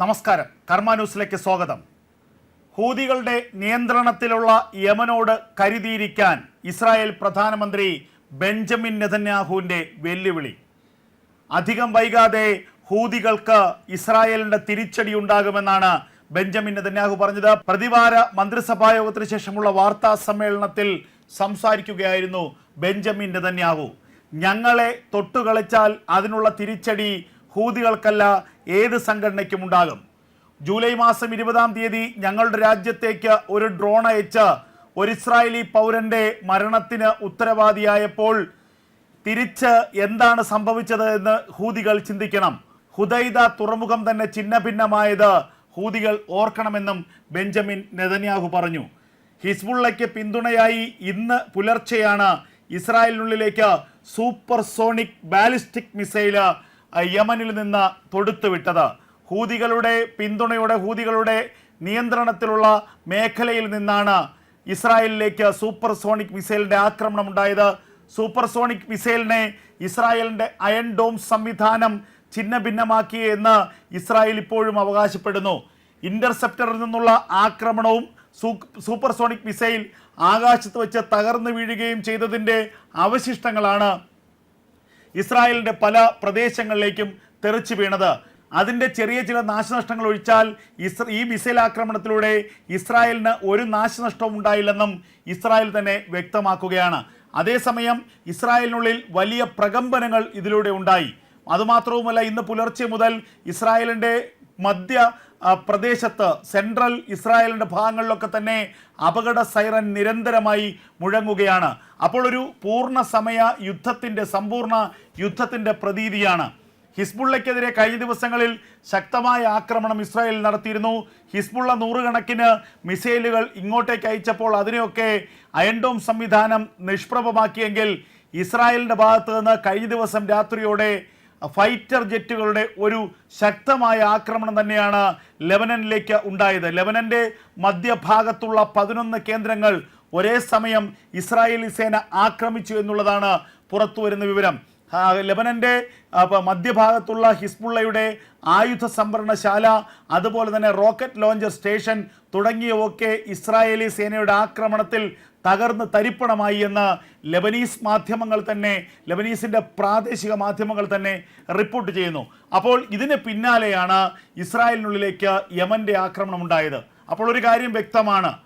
നമസ്കാരം. കർമ്മ ന്യൂസിലേക്ക് സ്വാഗതം. ഹൂതികളുടെ നിയന്ത്രണത്തിലുള്ള യമനോട് കരുതിയിരിക്കാൻ ഇസ്രായേൽ പ്രധാനമന്ത്രി ബെഞ്ചമിൻ നെതന്യാഹുവിന്റെ വെല്ലുവിളി. അധികം വൈകാതെ ഹൂതികൾക്ക് ഇസ്രായേലിന്റെ തിരിച്ചടി ഉണ്ടാകുമെന്നാണ് ബെഞ്ചമിൻ നെതന്യാഹു പറഞ്ഞത്. പ്രതിവാര മന്ത്രിസഭാ യോഗത്തിന് ശേഷമുള്ള വാർത്താ സമ്മേളനത്തിൽ സംസാരിക്കുകയായിരുന്നു ബെഞ്ചമിൻ നെതന്യാഹു. ഞങ്ങളെ തൊട്ടുകളിച്ചാൽ അതിനുള്ള തിരിച്ചടി ഹൂതികൾക്കല്ല ഏത് സംഘടനയ്ക്കും ഉണ്ടാകും. ജൂലൈ മാസം ഇരുപതാം തീയതി ഞങ്ങളുടെ രാജ്യത്തേക്ക് ഒരു ഡ്രോൺ അയച്ച് ഒരു ഇസ്രായേലി പൗരന്റെ മരണത്തിന് ഉത്തരവാദിയായപ്പോൾ തിരിച്ച് എന്താണ് സംഭവിച്ചത് എന്ന് ഹൂതികൾ ചിന്തിക്കണം. ഹുദൈദ തുറമുഖം തന്നെ ചിന്ന ഭിന്നമായത് ഹൂതികൾ ഓർക്കണമെന്നും ബെഞ്ചമിൻ നെതന്യാഹു പറഞ്ഞു. ഹിസ്ബുള്ളയ്ക്ക് പിന്തുണയായി ഇന്ന് പുലർച്ചെയാണ് ഇസ്രായേലിനുള്ളിലേക്ക് സൂപ്പർ സോണിക് ബാലിസ്റ്റിക് മിസൈൽ യമനിൽ നിന്ന് തൊടുത്തുവിട്ടത് ഹൂതികളുടെ പിന്തുണയുടെ ഹൂതികളുടെ നിയന്ത്രണത്തിലുള്ള മേഖലയിൽ നിന്നാണ് ഇസ്രായേലിലേക്ക് സൂപ്പർ സോണിക് മിസൈലിന്റെ ആക്രമണം ഉണ്ടായത്. സൂപ്പർ സോണിക് മിസൈലിനെ ഇസ്രായേലിന്റെ അയൺ ഡോം സംവിധാനം ഛിന്ന ഭിന്നമാക്കി എന്ന് ഇസ്രായേൽ ഇപ്പോഴും അവകാശപ്പെടുന്നു. ഇന്റർസെപ്റ്ററിൽ നിന്നുള്ള ആക്രമണവും സൂപ്പർ സോണിക് മിസൈൽ ആകാശത്ത് വെച്ച് തകർന്നു വീഴുകയും ചെയ്തതിന്റെ അവശിഷ്ടങ്ങളാണ് ഇസ്രായേലിന്റെ പല പ്രദേശങ്ങളിലേക്കും തെറിച്ചു വീണത്. അതിന്റെ ചെറിയ ചില നാശനഷ്ടങ്ങൾ ഒഴിച്ചാൽ ഈ മിസൈൽ ആക്രമണത്തിലൂടെ ഇസ്രായേലിന് ഒരു നാശനഷ്ടവും ഉണ്ടായില്ലെന്നും ഇസ്രായേൽ തന്നെ വ്യക്തമാക്കുകയാണ്. അതേസമയം ഇസ്രായേലിനുള്ളിൽ വലിയ പ്രകമ്പനങ്ങൾ ഇതിലൂടെ ഉണ്ടായി. അതുമാത്രവുമല്ല ഇന്ന് പുലർച്ചെ മുതൽ ഇസ്രായേലിന്റെ മധ്യ പ്രദേശത്ത് സെൻട്രൽ ഇസ്രായേലിന്റെ ഭാഗങ്ങളിലൊക്കെ തന്നെ അപകട സൈറൻ നിരന്തരമായി മുഴങ്ങുകയാണ്. അപ്പോൾ ഒരു പൂർണ സമയ യുദ്ധത്തിന്റെ സമ്പൂർണ യുദ്ധത്തിന്റെ പ്രതീതിയാണ്. ഹിസ്ബുള്ളയ്ക്കെതിരെ കഴിഞ്ഞ ദിവസങ്ങളിൽ ശക്തമായ ആക്രമണം ഇസ്രായേൽ നടത്തിയിരുന്നു. ഹിസ്ബുള്ള നൂറുകണക്കിന് മിസൈലുകൾ ഇങ്ങോട്ടേക്ക് അയച്ചപ്പോൾ അതിനെയൊക്കെ അയൻഡോം സംവിധാനം നിഷ്പ്രഭമാക്കിയെങ്കിൽ ഇസ്രായേലിന്റെ ഭാഗത്ത് നിന്ന് കഴിഞ്ഞ ദിവസം രാത്രിയോടെ ഫൈറ്റർ ജെറ്റുകളുടെ ഒരു ശക്തമായ ആക്രമണം തന്നെയാണ് ലെബനനിലേക്ക് ഉണ്ടായത്. ലെബനന്റെ മധ്യഭാഗത്തുള്ള പതിനൊന്ന് കേന്ദ്രങ്ങൾ ഒരേ സമയം ഇസ്രായേലി സേന ആക്രമിച്ചു എന്നുള്ളതാണ് പുറത്തുവരുന്ന വിവരം. പ- മധ്യഭാഗത്തുള്ള ഹിസ്ബുള്ളയുടെ ആയുധ സംഭരണശാല അതുപോലെ തന്നെ റോക്കറ്റ് ലോഞ്ചർ സ്റ്റേഷൻ തുടങ്ങിയവയൊക്കെ ഇസ്രായേലി സേനയുടെ ആക്രമണത്തിൽ തകർന്ന് തരിപ്പണമായി എന്ന് ലെബനീസ് മാധ്യമങ്ങൾ തന്നെ ലെബനീസിന്റെ പ്രാദേശിക മാധ്യമങ്ങൾ തന്നെ റിപ്പോർട്ട് ചെയ്യുന്നു. അപ്പോൾ ഇതിന് പിന്നാലെയാണ് ഇസ്രായേലിനുള്ളിലേക്ക് യമന്റെ ആക്രമണം ഉണ്ടായത്. അപ്പോൾ ഒരു കാര്യം വ്യക്തമാണ്.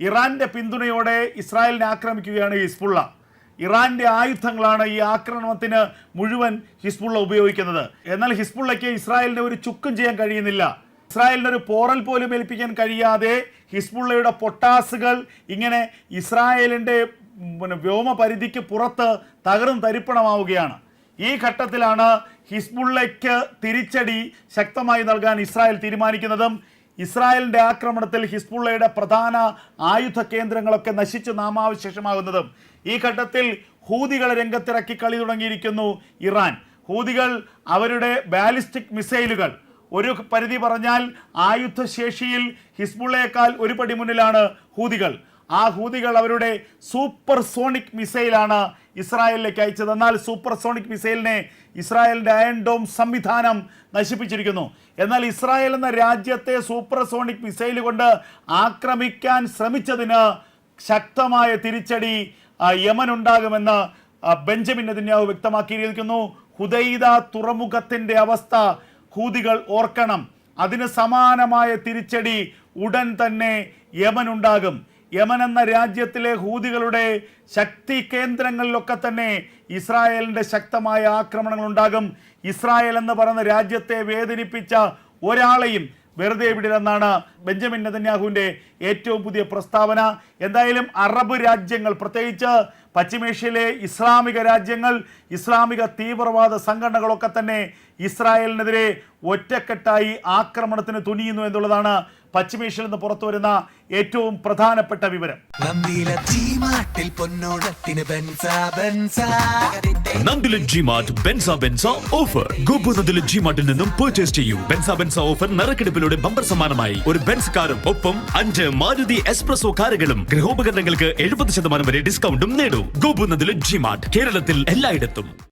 ഇറാന്റെ പിന്തുണയോടെ ഇസ്രായേലിനെ ആക്രമിക്കുകയാണ് ഹിസ്ബുള്ള. ഇറാന്റെ ആയുധങ്ങളാണ് ഈ ആക്രമണത്തിന് മുഴുവൻ ഹിസ്ബുള്ള ഉപയോഗിക്കുന്നത്. എന്നാൽ ഹിസ്ബുള്ളയ്ക്ക് ഇസ്രായേലിന് ഒരു ചുക്കും ചെയ്യാൻ കഴിയുന്നില്ല. ഇസ്രായേലിന് ഒരു പോറൽ പോലും ഏൽപ്പിക്കാൻ കഴിയാതെ ഹിസ്ബുള്ളയുടെ പൊട്ടാസുകൾ ഇങ്ങനെ ഇസ്രായേലിന്റെ പിന്നെ പിന്നെ വ്യോമപരിധിക്ക് പുറത്ത് തകർന്ന് തരിപ്പണമാവുകയാണ്. ഈ ഘട്ടത്തിലാണ് ഹിസ്ബുള്ളയ്ക്ക് തിരിച്ചടി ശക്തമായി നൽകാൻ ഇസ്രായേൽ തീരുമാനിക്കുന്നതും ഇസ്രായേലിന്റെ ആക്രമണത്തിൽ ഹിസ്ബുള്ളയുടെ പ്രധാന ആയുധ കേന്ദ്രങ്ങളൊക്കെ നശിച്ച് നാമാവശേഷമാകുന്നതും ഈ ഘട്ടത്തിൽ ഹൂതികളെ രംഗത്തിറക്കി കളി തുടങ്ങിയിരിക്കുന്നു ഇറാൻ. ഹൂതികൾ അവരുടെ ബാലിസ്റ്റിക് മിസൈലുകൾ. ഒരു പരിധി പറഞ്ഞാൽ ആയുധശേഷിയിൽ ഹിസ്ബുള്ളയേക്കാൾ ഒരു പടി മുന്നിലാണ് ഹൂതികൾ. ആ ഹൂതികൾ അവരുടെ സൂപ്പർ സോണിക് മിസൈലാണ് ഇസ്രായേലിലേക്ക് അയച്ചത്. എന്നാൽ സൂപ്പർ സോണിക് മിസൈലിനെ ഇസ്രായേലിന്റെ അയൺ ഡോം സംവിധാനം നശിപ്പിച്ചിരിക്കുന്നു. എന്നാൽ ഇസ്രായേൽ എന്ന രാജ്യത്തെ സൂപ്പർ സോണിക് മിസൈൽ കൊണ്ട് ആക്രമിക്കാൻ ശ്രമിച്ചതിന് ശക്തമായ തിരിച്ചടി യമൻ ഉണ്ടാകുമെന്ന് ബെഞ്ചമിൻ നെതിന്യാവ് വ്യക്തമാക്കിയിരിക്കുന്നു. ഹുദൈദ തുറമുഖത്തിന്റെ അവസ്ഥ ഹൂതികൾ ഓർക്കണം. അതിന് സമാനമായ തിരിച്ചടി ഉടൻ തന്നെ യമൻ ഉണ്ടാകും യമൻ എന്ന രാജ്യത്തിലെ ഹൂതികളുടെ ശക്തി കേന്ദ്രങ്ങളിലൊക്കെ തന്നെ ഇസ്രായേലിന്റെ ശക്തമായ ആക്രമണങ്ങൾ ഉണ്ടാകും ഇസ്രായേൽ എന്ന് പറയുന്ന രാജ്യത്തെ വേദനിപ്പിച്ച ഒരാളെയും വെറുതെ വിടില്ലെന്നാണ് ബെഞ്ചമിൻ നെതന്യാഹുവിന്റെ ഏറ്റവും പുതിയ പ്രസ്താവന. എന്തായാലും അറബ് രാജ്യങ്ങൾ പ്രത്യേകിച്ച് പശ്ചിമേഷ്യയിലെ ഇസ്ലാമിക രാജ്യങ്ങൾ ഇസ്ലാമിക തീവ്രവാദ സംഘടനകളൊക്കെ തന്നെ ഇസ്രായേലിനെതിരെ ഒറ്റക്കെട്ടായി ആക്രമണത്തിന് തുനിയുന്നു എന്നുള്ളതാണ് പശ്ചിമേഷ്യയിൽ നിന്ന് പുറത്തു വരുന്ന ഏറ്റവും പ്രധാനപ്പെട്ട വിവരം. ഓഫർ. നിന്നും പർച്ചേസ് ചെയ്യൂ. ബെൻസ ബെൻസ ഓഫർ നറുക്കെടുപ്പിലൂടെ ബമ്പർ സമ്മാനമായി. ഒരു ബെൻസ് കാറും ഒപ്പം അഞ്ച് മാരുതി എക്സ്പ്രസോ കാറുകളും. ഗൃഹോപകരണങ്ങൾക്ക് എഴുപത് ശതമാനം വരെ ഡിസ്കൗണ്ടും നേടൂ. ഗോപു ജിമാർട്ട് കേരളത്തിൽ എല്ലായിടത്തും